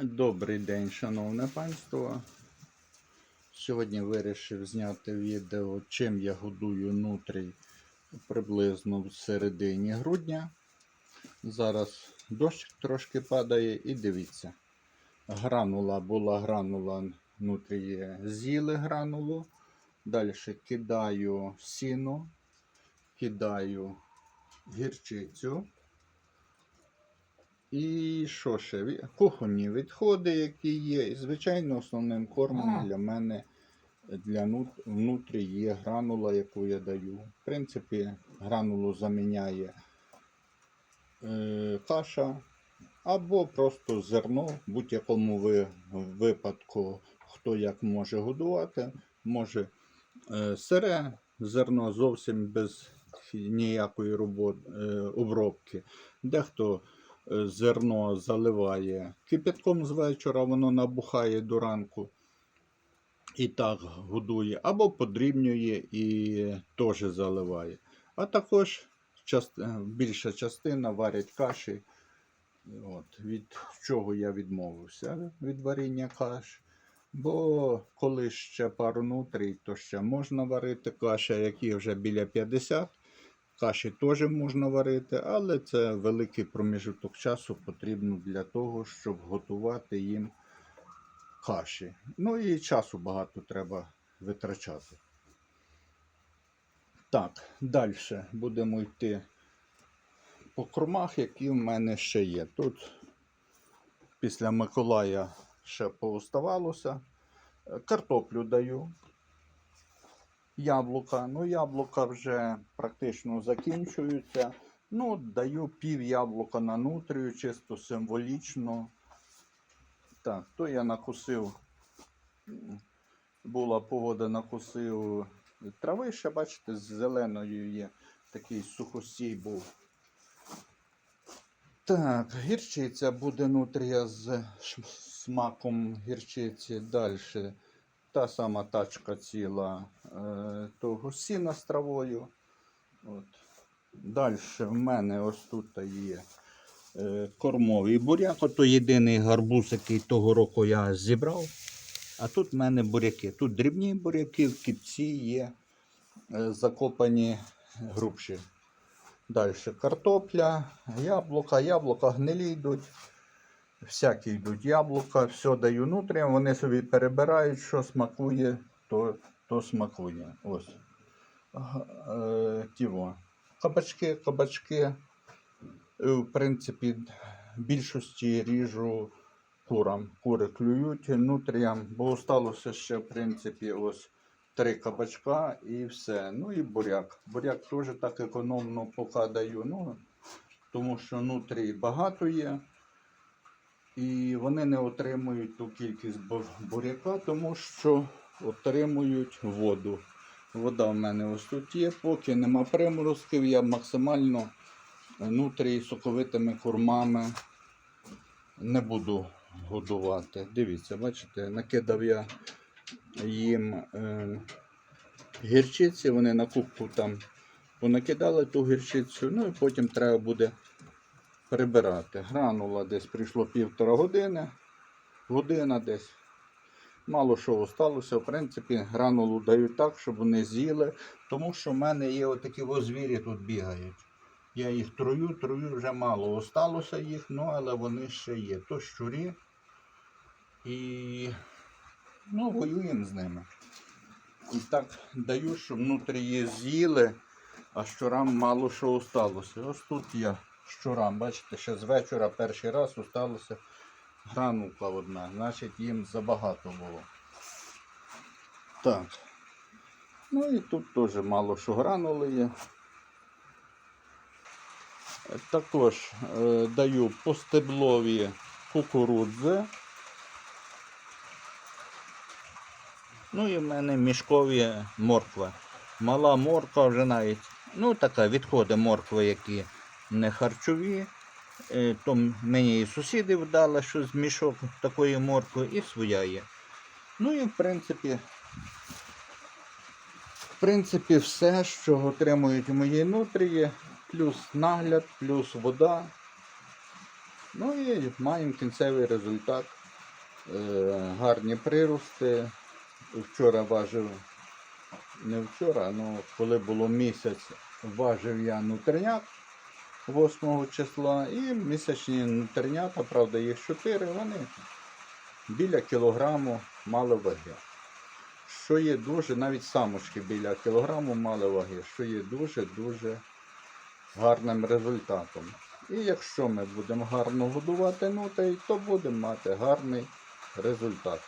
Добрий день, шановне панство. Сьогодні вирішив зняти відео, чим я годую нутрій приблизно в середині грудня. Зараз дощ трошки падає і дивіться. Гранула була гранула нутрії, з'їли гранулу. Далі кидаю сіно, кидаю гірчицю. І що ще? Кухонні відходи, які є. І, звичайно, основним кормом для мене для внутрі є гранула, яку я даю. В принципі, гранулу заміняє е, каша або просто зерно. В будь-якому ви, випадку, хто як може годувати, може е, сире зерно зовсім без ніякої робот, е, обробки. Дехто зерно заливає кипятком з вечора, воно набухає до ранку і так годує, або подрібнює і теж заливає. А також част... е, більша частина варять каші. От, від чого я відмовився від варіння каш. Бо коли ще пару нутрій, то ще можна варити каші, які вже біля 50. Каші теж можна варити, але це великий проміжок часу потрібно для того, щоб готувати їм каші. Ну і часу багато треба витрачати. Так, далі будемо йти по кормах, які в мене ще є. Тут після Миколая ще пооставалося. Картоплю даю. Яблука. Ну, яблука вже практично закінчуються. Ну, даю пів яблука на нутрію, чисто символічно. Так, то я накусив. Була погода, накусив трави ще, бачите, з зеленою є. Такий сухостій був. Так, гірчиця буде нутрія з смаком гірчиці. Далі та сама тачка ціла е, того сіна з травою. От. Далі в мене ось тут є е, кормовий буряк. Ото єдиний гарбуз, який того року я зібрав. А тут в мене буряки. Тут дрібні буряки, в кіпці є е, закопані грубші. Далі картопля, яблука, яблука гнилі йдуть. Всякі йдуть яблука, все даю нутріям, вони собі перебирають, що смакує, то, то смакує. Ось. Е. Кабачки, кабачки. Е, В принципі, більшості ріжу курам. Кури клюють нутріям, бо осталося ще, в принципі, ось три кабачка і все. Ну і буряк. Буряк теж так економно поки даю. Ну, тому що нутрій багато є. І вони не отримують ту кількість буряка, тому що отримують воду. Вода в мене ось тут є, поки нема приморозків, я максимально нутрій соковитими кормами не буду годувати. Дивіться, бачите, накидав я їм е, гірчиці, вони на кубку там понакидали ту гірчицю, ну і потім треба буде прибирати. Гранула десь прийшло півтора години, година десь. Мало що осталося. В принципі, гранулу дають так, щоб вони з'їли, тому що в мене є отакі звірі тут бігають. Я їх трую, трую, вже мало осталося їх, ну але вони ще є. То щурі. І ну, воюємо з ними. І так даю, щоб внутрі з'їли, а щурам мало що осталося. Ось тут я щурам, бачите, ще з вечора перший раз осталося гранулка одна, значить їм забагато було. Так. Ну і тут теж мало що гранули є. Також е, даю по стеблові кукурудзи. Ну і в мене мішкові морква. Мала морква вже навіть, ну така відходи моркви, які не харчові. Е, То мені і сусіди вдали, що з мішок такої моркви і своя є. Ну і в принципі, в принципі, все, що отримують мої нутрії, плюс нагляд, плюс вода. Ну і маємо кінцевий результат. Е, гарні прирости. Вчора важив, не вчора, але коли було місяць, важив я нутринят 8 числа і місячні нутринята, правда, їх 4, вони біля кілограму мали ваги. Що є дуже, навіть самочки біля кілограму мали ваги, що є дуже-дуже гарним результатом. І якщо ми будемо гарно годувати нутей, то будемо мати гарний результат.